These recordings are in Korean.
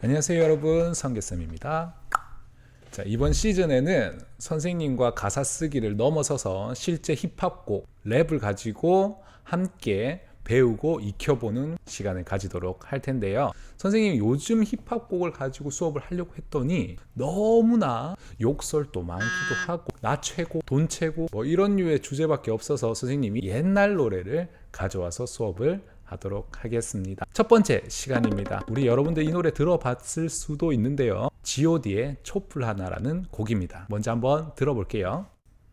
안녕하세요 여러분 성계쌤입니다. 자 이번 시즌에는 선생님과 가사 쓰기를 넘어서서 실제 힙합곡 랩을 가지고 함께 배우고 익혀보는 시간을 가지도록 할 텐데요. 선생님이 요즘 힙합곡을 가지고 수업을 하려고 했더니 너무나 욕설도 많기도 하고 나 최고, 돈 최고 뭐 이런 류의 주제밖에 없어서 선생님이 옛날 노래를 가져와서 수업을 하도록 하겠습니다. 첫 번째 시간입니다. 우리 여러분들 이 노래 들어봤을 수도 있는데요. G.O.D의 촛불 하나라는 곡입니다. 먼저 한번 들어볼게요.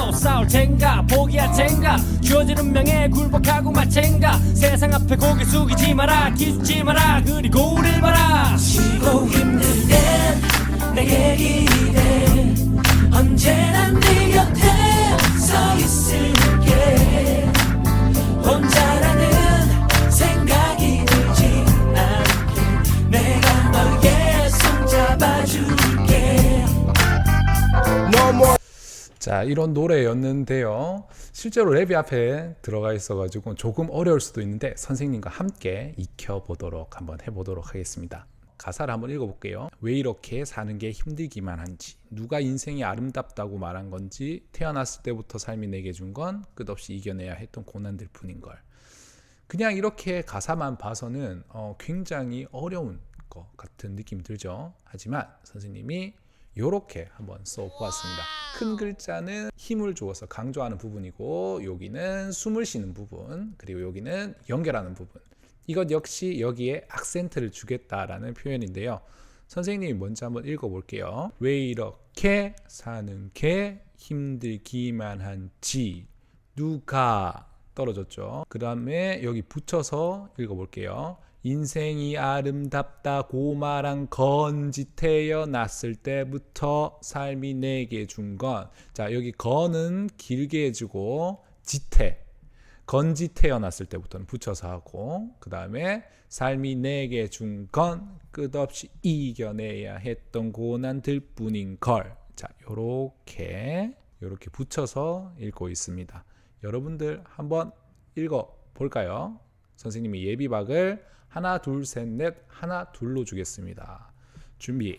은 그대로 싸울 텐가 포기할 텐가 주어진 운명에 굴복하고 마챈가 세상 앞에 고개 숙이지 마라 기죽지 마라. 그리고 우릴 봐라. 쉬고 힘들 땐 내게 기대 언제나 네 곁에 자, 이런 노래였는데요. 실제로 랩이 앞에 들어가 있어가지고 조금 어려울 수도 있는데 선생님과 함께 익혀보도록 한번 해보도록 하겠습니다. 가사를 한번 읽어볼게요. 왜 이렇게 사는 게 힘들기만 한지, 누가 인생이 아름답다고 말한 건지, 태어났을 때부터 삶이 내게 준 건 끝없이 이겨내야 했던 고난들 뿐인 걸. 그냥 이렇게 가사만 봐서는 어, 굉장히 어려운 것 같은 느낌이 들죠. 하지만 선생님이 이렇게 한번 써보았습니다. 큰 글자는 힘을 주어서 강조하는 부분이고 여기는 숨을 쉬는 부분 그리고 여기는 연결하는 부분 이것 역시 여기에 악센트를 주겠다라는 표현인데요. 선생님이 먼저 한번 읽어볼게요. 왜 이렇게 사는 게 힘들기만 한지 누가 떨어졌죠. 그 다음에 여기 붙여서 읽어볼게요. 인생이 아름답다고 말한 건지 태어 났을 때부터 삶이 내게 준 건. 자, 여기 건은 길게 해주고 지태. 건지 태어 났을 때부터는 붙여서 하고 그 다음에 삶이 내게 준 건 끝없이 이겨내야 했던 고난들 뿐인 걸. 자, 요렇게 요렇게 붙여서 읽고 있습니다. 여러분들 한번 읽어 볼까요? 선생님이 예비박을 하나 둘 셋 넷 하나 둘로 주겠습니다. 준비.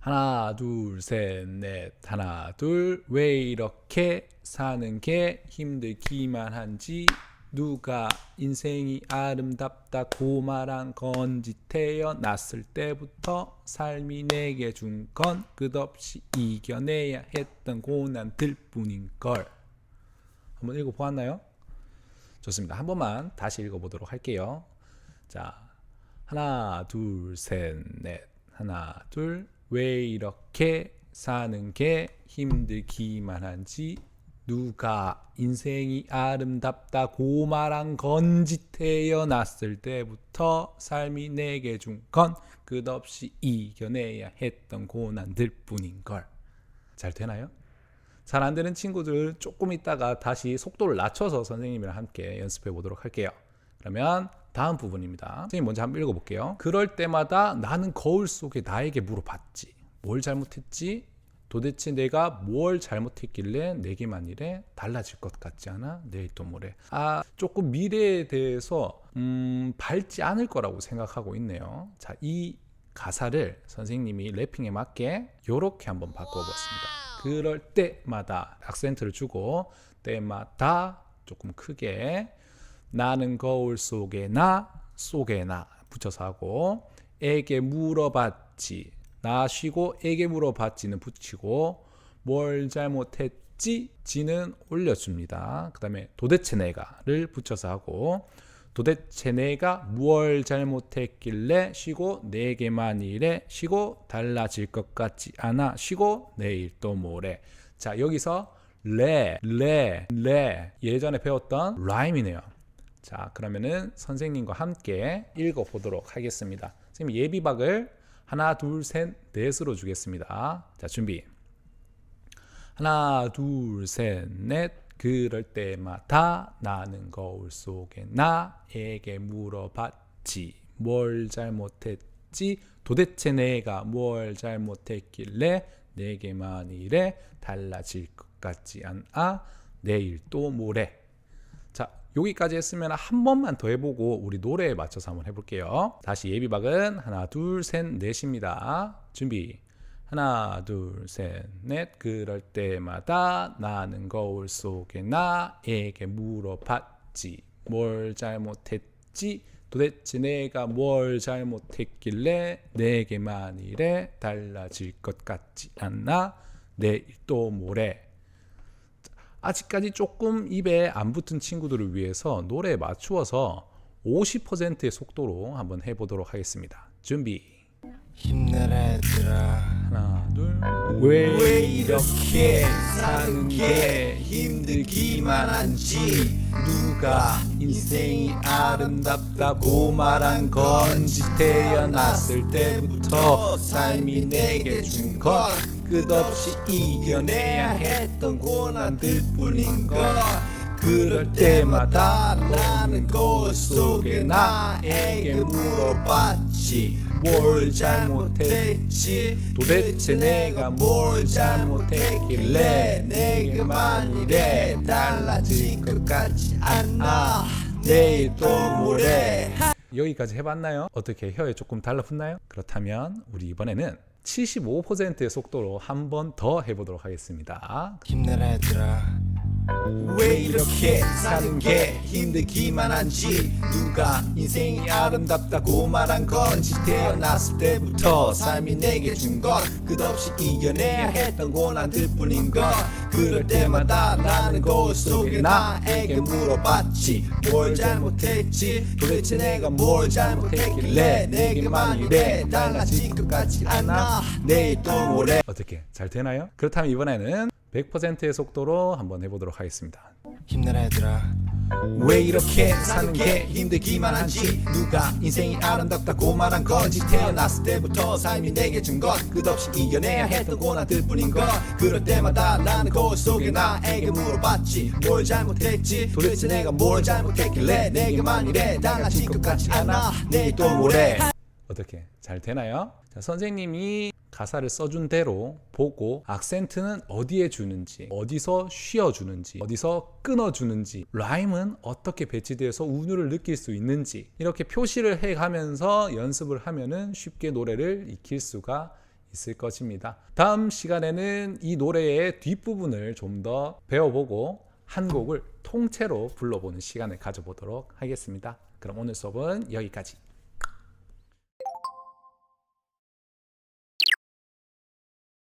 하나 둘 셋 넷 하나 둘 왜 이렇게 사는 게 힘들기만 한지 누가 인생이 아름답다고 말한 건지 태어났을 때부터 삶이 내게 준 건 끝없이 이겨내야 했던 고난들 뿐인 걸 한번 읽어 보았나요? 좋습니다. 한 번만 다시 읽어 보도록 할게요. 자, 하나, 둘, 셋, 넷. 하나, 둘. 왜 이렇게 사는 게 힘들기만 한지 누가 인생이 아름답다고 말한 건지 태어났을 때부터 삶이 내게 준 건 끝없이 이겨내야 했던 고난들 뿐인 걸. 잘 되나요? 잘 안 되는 친구들 조금 있다가 다시 속도를 낮춰서 선생님이랑 함께 연습해 보도록 할게요. 그러면 다음 부분입니다. 선생님 먼저 한번 읽어볼게요. 그럴 때마다 나는 거울 속에 나에게 물어봤지. 뭘 잘못했지? 도대체 내가 뭘 잘못했길래 내게만 이래 달라질 것 같지 않아? 내일 또 모레. 아 조금 미래에 대해서 음, 밝지 않을 거라고 생각하고 있네요. 자, 이 가사를 선생님이 래핑에 맞게 이렇게 한번 바꿔 봤습니다. 그럴 때마다 악센트를 주고 때마다 조금 크게 나는 거울 속에 나 속에 나 붙여서 하고 에게 물어봤지 나 쉬고 에게 물어봤지는 붙이고 뭘 잘못했지 지는 올려줍니다. 그 다음에 도대체 내가를 붙여서 하고 도대체 내가 무얼 잘못했길래 쉬고 내게만 이래 쉬고 달라질 것 같지 않아 쉬고 내일 또 모레 자 여기서 레, 레, 레 예전에 배웠던 라임이네요 자 그러면은 선생님과 함께 읽어보도록 하겠습니다 선생님 예비박을 하나, 둘, 셋, 넷으로 주겠습니다. 자, 준비. 하나, 둘, 셋, 넷. 그럴 때마다 나는 거울 속에 나에게 물어봤지. 뭘 잘못했지? 도대체 내가 뭘 잘못했길래 내게만 이래 달라질 것 같지 않아? 내일 또 모레. 자, 여기까지 했으면 한 번만 더 해보고 우리 노래에 맞춰서 한번 해볼게요. 다시 예비박은 하나, 둘, 셋, 넷입니다. 준비. 하나, 둘, 셋, 넷. 그럴 때마다 나는 거울 속에 나에게 물어봤지. 뭘 잘못했지? 도대체 내가 뭘 잘못했길래 내게만 이래 달라질 것 같지 않나? 내일 또 모레. 아직까지 조금 입에 안 붙은 친구들을 위해서 노래에 맞추어서 50%의 속도로 한번 해보도록 하겠습니다. 준비. 힘내라 얘들아 하나, 둘. 왜 왜 이렇게 사는 게 힘들기만 한지 누가 인생이 아름답다고 말한 건지 태어났을 때부터 삶이 내게 준건 끝없이 이겨내야 했던 고난들 뿐인 것 그럴 때마다 나는 거울 속에 나에게 물어봤지 뭘 잘못했지 도대체 내가 뭘 잘못했길래 내게만 이래 달라질 것 같지 않아 내일 또 모레 여기까지 해봤나요? 어떻게 혀에 조금 달라붙나요? 그렇다면 우리 이번에는 75%의 속도로 한 번 더 해보도록 하겠습니다. 힘내라 얘들아 왜 이렇게 사는 게 힘들기만 한지? 누가 인생이 아름답다고 말한 건지 태어났을 때부터 삶이 내게 준 건 끝없이 이겨내야 했던 고난들 뿐인 것. 그럴 때마다 나는 거울 속에 나에게 물어봤지. 뭘 잘못했지? 도대체 내가 뭘 잘못했길래 내게만 이래 달라질 것 같지 않아? 내일 또 모레 어떻게? 잘 되나요? 그렇다면 이번에는 100%의 속도로 한번 해보도록 하겠습니다. 힘내라 얘들아. 왜 이렇게 사는 게 힘들기만 한지? 누가 인생이 아름답다고 말한 건지 태어났을 때부터 삶이 내게 준건 끝없이 이겨내야 했던 고난들 뿐인 것. 그럴 때마다 나는 거울 속에 나에게 물어봤지. 뭘 잘못했지? 도대체 내가 뭘 잘못했길래 내게만 이래 달라질 것 같지 않아? 내일 또 모레 어떻게? 잘 되나요? 자, 선생님이 가사를 써준 대로 보고 악센트는 어디에 주는지, 어디서 쉬어 주는지, 어디서 끊어 주는지, 라임은 어떻게 배치되어서 운율을 느낄 수 있는지 이렇게 표시를 해 가면서 연습을 하면은 쉽게 노래를 익힐 수가 있을 것입니다. 다음 시간에는 이 노래의 뒷부분을 좀 더 배워보고 한 곡을 통째로 불러보는 시간을 가져보도록 하겠습니다. 그럼 오늘 수업은 여기까지.